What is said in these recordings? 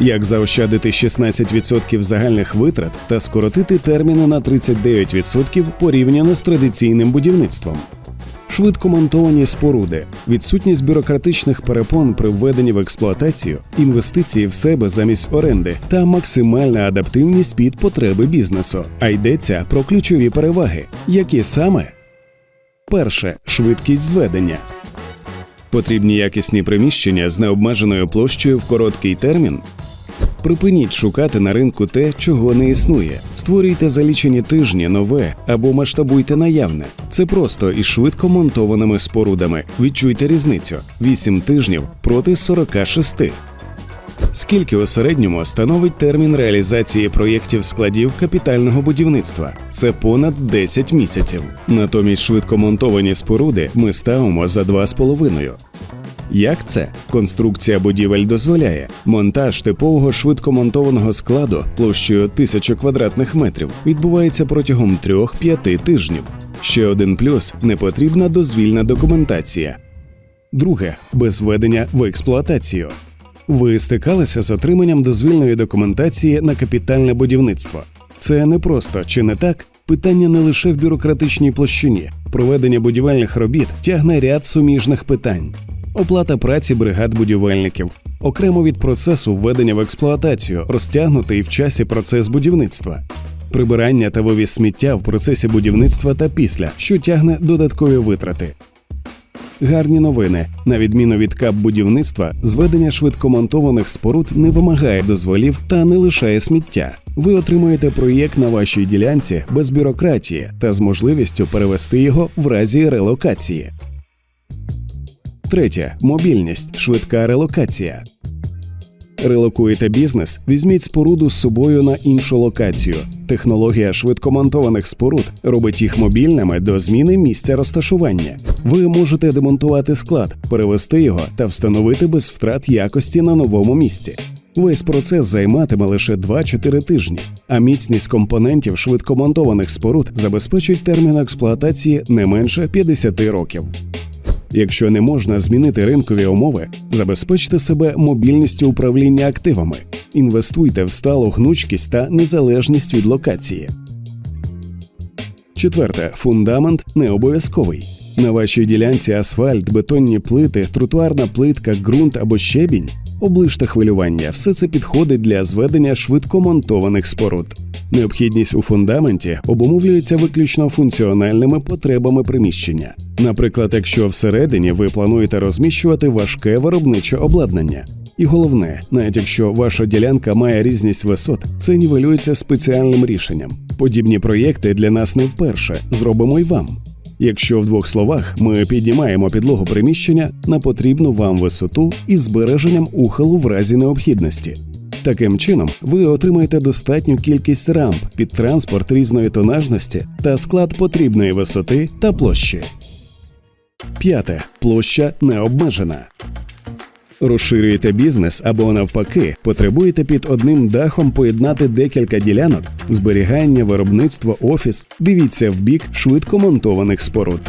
Як заощадити 16% загальних витрат та скоротити терміни на 39% порівняно з традиційним будівництвом. Швидкомонтовані споруди, відсутність бюрократичних перепон при введенні в експлуатацію, інвестиції в себе замість оренди та максимальна адаптивність під потреби бізнесу. А йдеться про ключові переваги, які саме перше швидкість зведення. Потрібні якісні приміщення з необмеженою площею в короткий термін. Припиніть шукати на ринку те, чого не існує. Створюйте за лічені тижні нове або масштабуйте наявне. Це просто із швидко монтованими спорудами. Відчуйте різницю: 8 тижнів проти 46. Скільки у середньому становить термін реалізації проєктів складів капітального будівництва? Це понад 10 місяців. Натомість швидкомонтовані споруди ми ставимо за 2,5. Як це? Конструкція будівель дозволяє. Монтаж типового швидкомонтованого складу площею 1000 квадратних метрів відбувається протягом 3-5 тижнів. Ще один плюс непотрібна дозвільна документація. Друге без введення в експлуатацію. Ви стикалися з отриманням дозвільної документації на капітальне будівництво. Це не просто чи не так? Питання не лише в бюрократичній площині. Проведення будівельних робіт тягне ряд суміжних питань. Оплата праці бригад будівельників, окремо від процесу введення в експлуатацію, розтягнутий в часі процес будівництва, прибирання та вивіз сміття в процесі будівництва та після, що тягне додаткові витрати. Гарні новини. На відміну від кап будівництва, зведення швидкомонтованих споруд не вимагає дозволів та не лишає сміття. Ви отримуєте проєкт на вашій ділянці без бюрократії та з можливістю перевести його в разі релокації. Третє мобільність, швидка релокація. Релокуєте бізнес, візьміть споруду з собою на іншу локацію. Технологія швидкомонтованих споруд робить їх мобільними до зміни місця розташування. Ви можете демонтувати склад, перевести його та встановити без втрат якості на новому місці. Весь процес займатиме лише 2-4 тижні, а міцність компонентів швидкомонтованих споруд забезпечить термін експлуатації не менше 50 років. Якщо не можна змінити ринкові умови, забезпечте себе мобільністю управління активами, інвестуйте в сталу гнучкість та незалежність від локації. Четверте, фундамент не обов'язковий. На вашій ділянці асфальт, бетонні плити, тротуарна плитка, ґрунт або щебінь. Оближте хвилювання, все це підходить для зведення швидкомонтованих споруд. Необхідність у фундаменті обумовлюється виключно функціональними потребами приміщення. Наприклад, якщо всередині ви плануєте розміщувати важке виробниче обладнання. І головне, навіть якщо ваша ділянка має різність висот, це нівелюється спеціальним рішенням. Подібні проєкти для нас не вперше зробимо й вам. Якщо в двох словах ми піднімаємо підлогу приміщення на потрібну вам висоту із збереженням ухилу в разі необхідності. Таким чином, ви отримаєте достатню кількість рамп під транспорт різної тонажності та склад потрібної висоти та площі. П'яте площа не обмежена. Розширюєте бізнес або навпаки, потребуєте під одним дахом поєднати декілька ділянок, зберігання, виробництво, офіс. Дивіться в бік швидко монтованих споруд.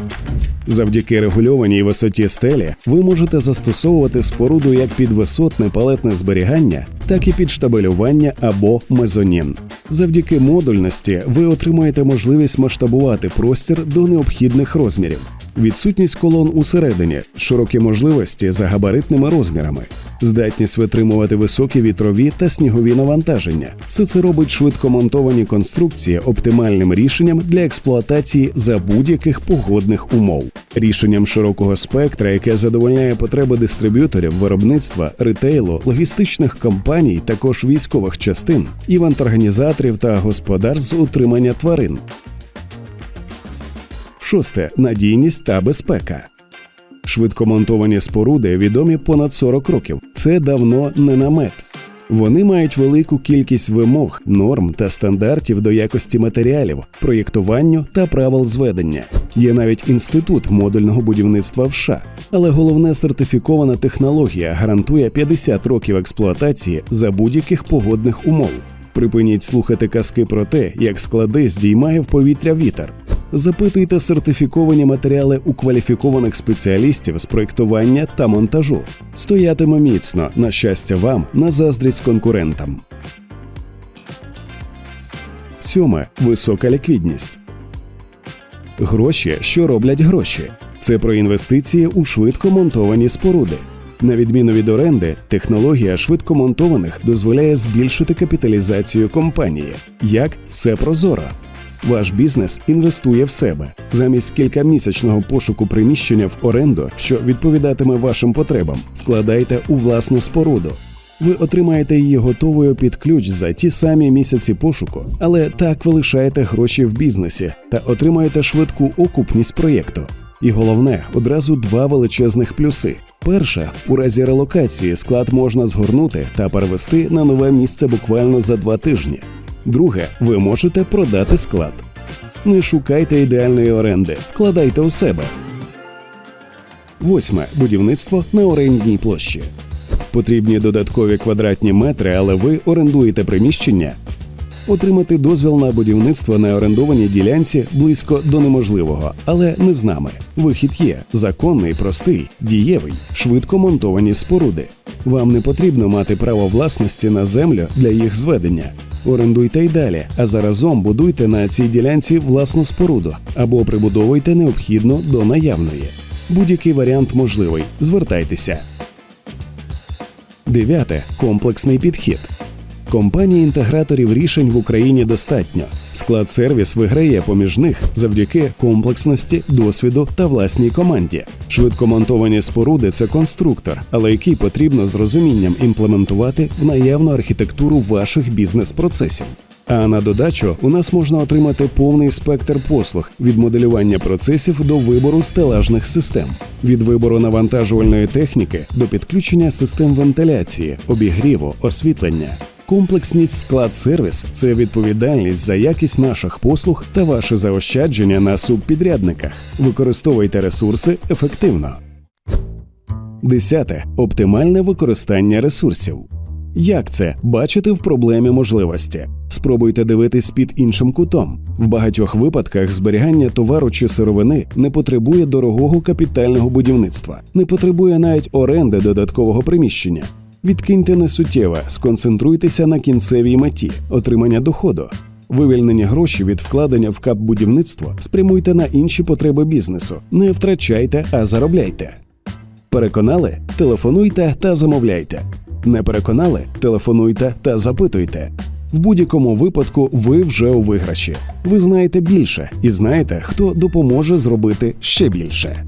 Завдяки регульованій висоті стелі ви можете застосовувати споруду як під висотне палетне зберігання, так і під штабелювання або мезонін. Завдяки модульності ви отримаєте можливість масштабувати простір до необхідних розмірів. Відсутність колон усередині, широкі можливості за габаритними розмірами, здатність витримувати високі вітрові та снігові навантаження. Все це робить швидкомонтовані конструкції оптимальним рішенням для експлуатації за будь-яких погодних умов. Рішенням широкого спектра, яке задовольняє потреби дистриб'юторів, виробництва, ретейлу, логістичних компаній, також військових частин, івент-організаторів та господарств з утримання тварин. Шосте надійність та безпека. Швидкомонтовані споруди відомі понад 40 років. Це давно не намет. Вони мають велику кількість вимог, норм та стандартів до якості матеріалів, проєктуванню та правил зведення. Є навіть інститут модульного будівництва в США. Але головне сертифікована технологія гарантує 50 років експлуатації за будь-яких погодних умов. Припиніть слухати казки про те, як склади здіймає в повітря вітер. Запитуйте сертифіковані матеріали у кваліфікованих спеціалістів з проєктування та монтажу. Стоятиме міцно на щастя вам, на заздрість конкурентам. Сьоме висока ліквідність. Гроші, що роблять гроші. Це про інвестиції у швидко монтовані споруди. На відміну від оренди, технологія швидкомонтованих дозволяє збільшити капіталізацію компанії. Як все прозоро. Ваш бізнес інвестує в себе замість кількамісячного пошуку приміщення в оренду, що відповідатиме вашим потребам. Вкладайте у власну споруду. Ви отримаєте її готовою під ключ за ті самі місяці пошуку, але так ви лишаєте гроші в бізнесі та отримаєте швидку окупність проєкту. І головне, одразу два величезних плюси. Перше, у разі релокації склад можна згорнути та перевести на нове місце буквально за два тижні. Друге, ви можете продати склад. Не шукайте ідеальної оренди, вкладайте у себе. Восьме будівництво на орендній площі. Потрібні додаткові квадратні метри, але ви орендуєте приміщення. Отримати дозвіл на будівництво на орендованій ділянці близько до неможливого, але не з нами. Вихід є законний, простий, дієвий, швидко монтовані споруди. Вам не потрібно мати право власності на землю для їх зведення. Орендуйте й далі, а заразом будуйте на цій ділянці власну споруду або прибудовуйте необхідно до наявної. Будь-який варіант можливий. Звертайтеся. Дев'яте комплексний підхід. Компаній інтеграторів рішень в Україні достатньо. Склад сервіс виграє поміж них завдяки комплексності, досвіду та власній команді. Швидкомонтовані споруди це конструктор, але який потрібно з розумінням імплементувати в наявну архітектуру ваших бізнес-процесів. А на додачу у нас можна отримати повний спектр послуг від моделювання процесів до вибору стелажних систем, від вибору навантажувальної техніки до підключення систем вентиляції, обігріву, освітлення. Комплексність склад сервіс це відповідальність за якість наших послуг та ваше заощадження на субпідрядниках. Використовуйте ресурси ефективно. Десяте оптимальне використання ресурсів. Як це бачити в проблемі можливості? Спробуйте дивитись під іншим кутом. В багатьох випадках зберігання товару чи сировини не потребує дорогого капітального будівництва, не потребує навіть оренди додаткового приміщення. Відкиньте несуттєве, сконцентруйтеся на кінцевій меті отримання доходу. Вивільнені гроші від вкладення в кап будівництво спрямуйте на інші потреби бізнесу. Не втрачайте, а заробляйте. Переконали? Телефонуйте та замовляйте. Не переконали? Телефонуйте та запитуйте. В будь-якому випадку ви вже у виграші. Ви знаєте більше і знаєте, хто допоможе зробити ще більше.